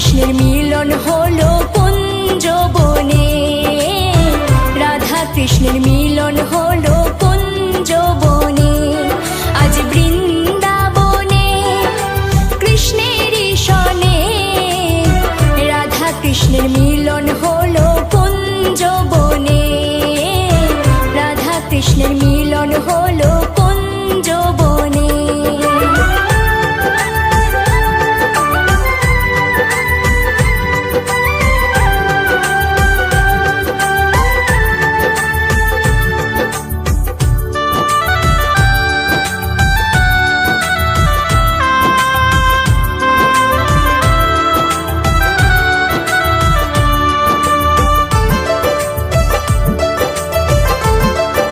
কৃষ্ণের মিলন হলো কুঞ্জ বনে রাধা কৃষ্ণের মিলন হলো কুঞ্জ বনে আজ বৃন্দাবনে কৃষ্ণের ঈশনে রাধা কৃষ্ণের মিলন হলো কুঞ্জ বনে রাধা কৃষ্ণের মিলন হলো